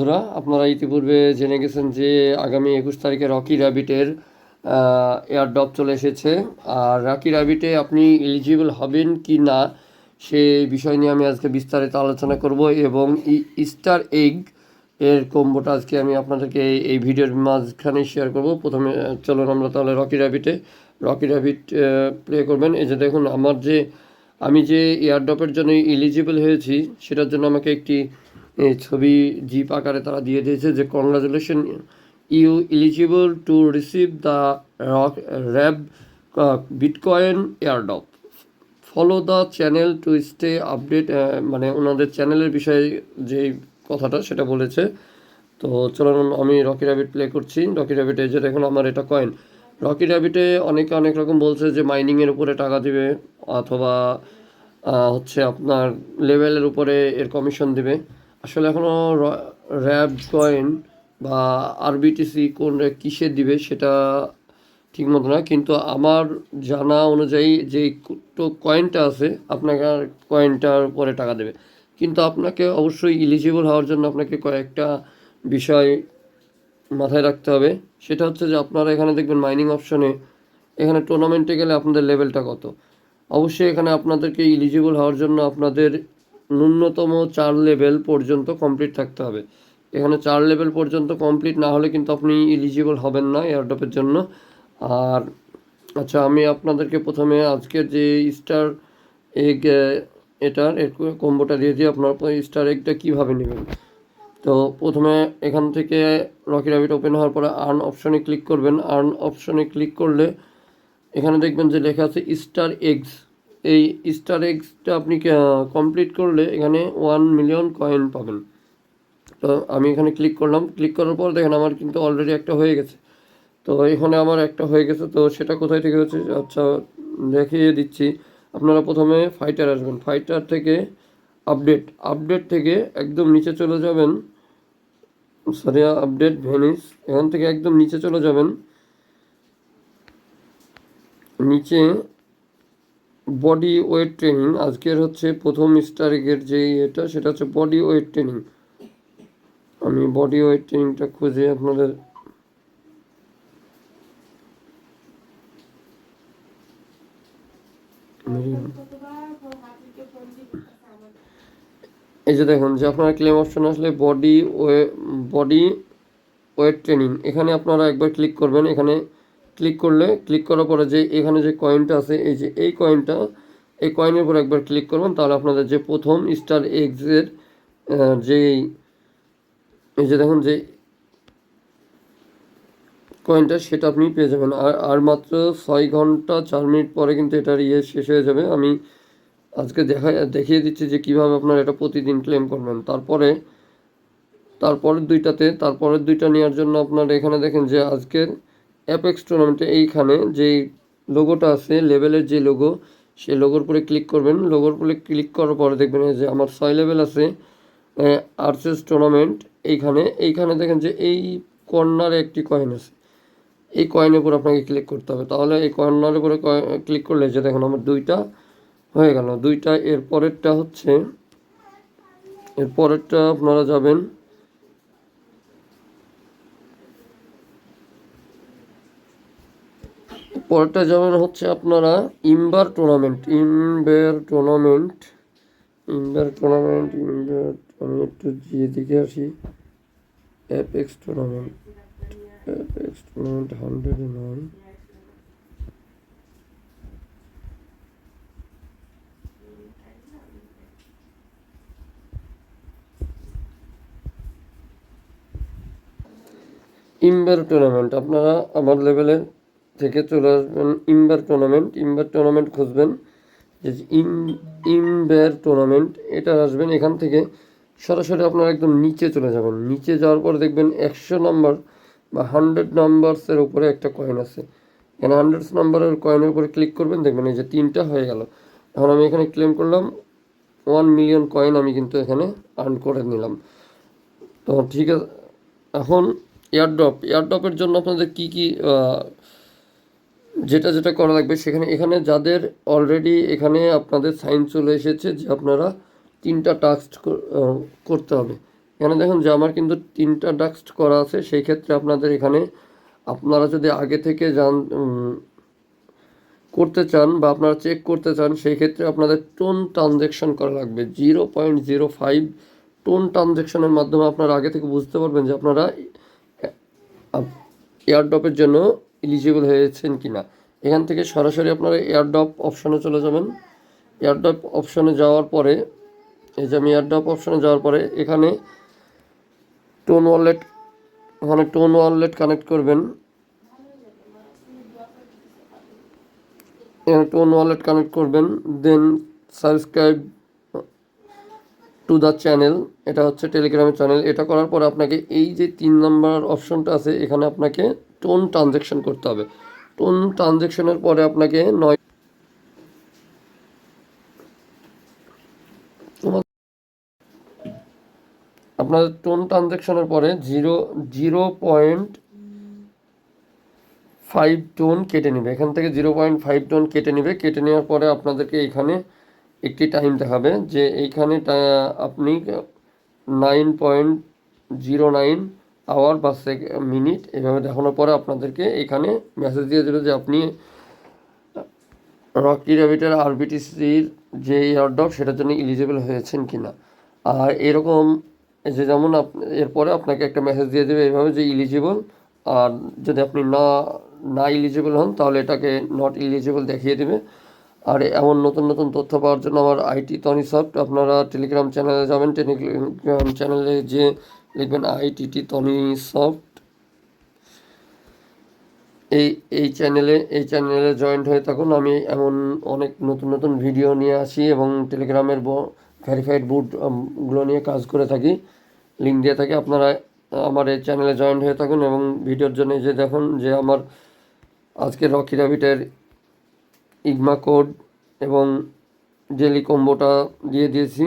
বন্ধুরা, আপনারা ইতিপূর্বে জেনে গেছেন যে আগামী একুশ তারিখে রকি র্যাবিটের এয়ার ড্রপ চলে এসেছে। আর রকি র্যাবিটে আপনি এলিজিবল হবেন কি না, সে বিষয় নিয়ে আমি আজকে বিস্তারিত আলোচনা করব এবং ইস্টার এগ এর কম্বোটা আজকে আমি আপনাদেরকে এই- ভিডিওর মাঝখানে শেয়ার করব। প্রথমে চলুন আমরা তাহলে রকি র্যাবিটে, রকি র্যাবিট প্লে করবেন। এই যে দেখুন, আমার যে, আমি যে এয়ারড্রপের জন্য এলিজিবল হয়েছি, সেটার জন্য আমাকে একটি ছবি জিপ আকারে তারা দিয়ে দিয়েছে যে congratulation you eligible to receive the rock rab bitcoin airdrop follow the channel to stay update মানে ওনাদের চ্যানেলের বিষয়ে যে কথাটা সেটা বলেছে। তো চলুন আমি রকি র্যাবিট প্লে করছি। রকি র্যাবিটে যে দেখুন আমার এটা কয়েন রকি র্যাবিটে অনেকে অনেক রকম বলছে যে মাইনিংয়ের উপরে টাকা দিবে অথবা হচ্ছে আপনার লেভেলের উপরে এর কমিশন দিবে। আসলে এখনও র্যাব কয়েন বা আরবিটিসি কোন কিসে দিবে সেটা ঠিক মতো না কিন্তু আমার জানা অনুযায়ী যে কয়েনটা আছে, আপনাকে আর কয়েনটার পরে টাকা দেবে। কিন্তু আপনাকে অবশ্যই ইলিজিবল হওয়ার জন্য আপনাকে কয়েকটা বিষয় মাথায় রাখতে হবে। সেটা হচ্ছে যে আপনারা এখানে দেখবেন মাইনিং অপশনে এখানে টুর্নামেন্টে গেলে আপনাদের লেভেলটা কত? অবশ্যই এখানে আপনাদেরকে ইলিজিবল হওয়ার জন্য আপনাদের ন্যূনতম চার লেভেল পর্যন্ত কমপ্লিট থাকতে হবে। এখানে চার লেভেল পর্যন্ত কমপ্লিট না হলে কিন্তু আপনি ইলিজিবল হবেন না এয়ারড্রপের জন্য। আর আচ্ছা আমি আপনাদেরকে প্রথমে আজকের যে স্টার এগ এটার কম্বোটা দিয়ে দিই। আপনার স্টার এগটা কীভাবে নেবেন? তো প্রথমে এখান থেকে রকি র্যাবিট ওপেন হওয়ার পরে আর্ন অপশনে ক্লিক করবেন। আর্ন অপশনে ক্লিক করলে এখানে দেখবেন যে লেখা আছে স্টার এগস এই স্টার এক্সটা আপনি কমপ্লিট করলে এখানে ওয়ান মিলিয়ন কয়েন পাবেন। তো আমি এখানে ক্লিক করলাম। ক্লিক করার পর দেখেন আমার কিন্তু অলরেডি একটা হয়ে গেছে। তো এখানে আমার একটা হয়ে গেছে। তো সেটা কোথায় থেকে হচ্ছে? আচ্ছা দেখিয়ে দিচ্ছি। আপনারা প্রথমে ফাইটার আসবেন। ফাইটার থেকে আপডেট আপডেট থেকে একদম নিচে চলে যাবেন। সরি আপডেট ভেনিস এখান থেকে একদম নিচে চলে যাবেন। নিচে বডি ওয়েট ট্রেনিং আজকের হচ্ছে প্রথম স্টার গেট যে এটা, সেটা হচ্ছে বডি ওয়েট ট্রেনিং আমি বডি ওয়েট ট্রেনিংটা খুঁজে আপনাদের এই যে দেখুন, যে আপনার ক্লেম অপশন আসলে body way body weight training এখানে আপনারা একবার ক্লিক করবেন, এখানে ক্লিক করলে ক্লিক করার পরে যে এখানে যে কয়েনটা আছে, এই যে এই কয়েনটা এই কয়েনের উপর একবার ক্লিক করবেন, তাহলে আপনাদের যে প্রথম স্টার এক্সের যেই এই যে দেখুন যে কয়েনটা সেটা আপনি পেয়ে যাবেন। আর আর মাত্র ছয় ঘণ্টা চার মিনিট পরে কিন্তু এটার ইয়ে শেষ হয়ে যাবে। আমি আজকে দেখা, দেখিয়ে দিচ্ছি যে কীভাবে আপনারা এটা প্রতিদিন ক্লেম করবেন। তারপরে, তারপরের দুইটাতে, তারপরের দুইটা নেওয়ার জন্য আপনারা এখানে দেখেন যে আজকের অ্যাপেক্স টুর্নামেন্টে এইখানে যেই লোগোটা আছে লেভেলের যে লোগো সেই লোগোর উপরে ক্লিক করবেন। লোগোর উপরে ক্লিক করার পরে দেখবেন যে আমার ছয় লেভেল আছে আর্চেস টুর্নামেন্ট এইখানে। এইখানে দেখেন যে এই কর্নারে একটি কয়েন আছে। এই কয়েনের উপর আপনাকে ক্লিক করতে হবে। তাহলে এই কর্নারের উপরে ক্লিক করলে যে দেখুন আমার দুইটা হয়ে গেল। দুইটা, এর পরেরটা হচ্ছে, এর পরেরটা আপনারা যাবেন পরেরটা যেমন হচ্ছে আপনারা ember tournament ember tournament ember tournament ember একটু গিয়ে দিকে আসি অ্যাপেক্স টুর্নামেন্ট অ্যাপেক্স টুর্নামেন্ট হান্ড্রেডে নয় ইমবার টুর্নামেন্ট আপনারা আমার লেভেলে থেকে চলে আসবেন ইমবার টুর্নামেন্ট ইমবার টুর্নামেন্ট খুঁজবেন, যে ইম, ইমবার টুর্নামেন্ট এটা আসবেন এখান থেকে। সরাসরি আপনারা একদম নিচে চলে যাবেন। নিচে যাওয়ার পর দেখবেন একশো নাম্বার বা হান্ড্রেড নাম্বারসের উপরে একটা কয়েন আছে। এখানে হান্ড্রেড নাম্বারের কয়েনের উপরে ক্লিক করবেন, দেখবেন এই যে তিনটা হয়ে গেল। এখন আমি এখানে ক্লেম করলাম ওয়ান মিলিয়ন কয়েন আমি কিন্তু এখানে আর্ন করে নিলাম। তো ঠিক আছে, এখন এয়ারড্রপ এয়ারড্রপের জন্য আপনাদের কী কি যেটা যেটা করা লাগবে সেখানে, এখানে যাদের অলরেডি এখানে আপনাদের সাইন চলে এসেছে যে আপনারা তিনটা টাস্ক করতে হবে। এখানে দেখুন যে আমার কিন্তু তিনটা ডাক্সট করা আছে, সেই ক্ষেত্রে আপনাদের এখানে আপনারা যদি আগে থেকে জান করতে চান বা আপনারা চেক করতে চান, সেই ক্ষেত্রে আপনাদের টোন ট্রানজ্যাকশন করা লাগবে। Zero point zero five TON ট্রানজ্যাকশনের মাধ্যমে আপনারা আগে থেকে বুঝতে পারবেন যে আপনারা এয়ারড্রপের জন্য এলিজিবল হয়েছেন কি না এখান থেকে সরাসরি আপনারা এয়ারড্রপ অপশনে চলে যাবেন। এয়ারড্রপ অপশনে যাওয়ার পরে, এই যে আমি এয়ারড্রপ অপশনে যাওয়ার পরে এখানে টোন ওয়ালেট ওখানে টোন ওয়ালেট কানেক্ট করবেন। এখানে টোন ওয়ালেট কানেক্ট করবেন। Then subscribe to the channel এটা হচ্ছে টেলিগ্রামের চ্যানেল এটা করার পর আপনাকে এই যে তিন নাম্বার অপশনটা আছে, এখানে আপনাকে টোন ট্রানজেকশন করতে হবে। টোন ট্রানজেকশনের পরে আপনাকে নয় আপনার টোন ট্রানজেকশনের পরে zero zero point five TON কেটে নেবে। এখান থেকে জিরো পয়েন্ট ফাইভ টোন কেটে নেবে। কেটে নেওয়ার পরে আপনাদেরকে এখানে একটি টাইম দেখাবে যে এইখানে আপনি nine point zero nine hour বা মিনিট এভাবে দেখানোর পরে আপনাদেরকে এখানে মেসেজ দিয়ে দেবে যে আপনি রকি র্যাবিটের আরবিটিসির যে এয়ারড্রপ সেটার জন্য এলিজিবল হয়েছেন কি না আর এরকম যে যেমন আপ এরপরে আপনাকে একটা মেসেজ দিয়ে দেবে এইভাবে যে ইলিজিবল আর যদি আপনি না না ইলিজিবল হন তাহলে এটাকে নট ইলিজিবল দেখিয়ে দেবে। আর এমন নতুন নতুন তথ্য পাওয়ার জন্য আমার আইটি টনি সফট আপনারা টেলিগ্রাম চ্যানেলে যাবেন। টেলিগ্রাম চ্যানেলে যে লিখবেন আইটিটি টনি সফট। এই এই চ্যানেলে এই চ্যানেলে জয়েন্ট হয়ে থাকুন। আমি এমন অনেক নতুন নতুন ভিডিও নিয়ে আসি এবং টেলিগ্রামের ভেরিফাইড বুটগুলো নিয়ে কাজ করে থাকি। লিঙ্ক দিয়ে থাকি। আপনারা, আমার এই চ্যানেলে জয়েন্ট হয়ে থাকুন এবং ভিডিওর জন্য যে দেখুন যে আমার আজকে রকি র্যাবিটের ইগমা কোড এবং ডেলি কম্বোটা দিয়ে দিয়েছি।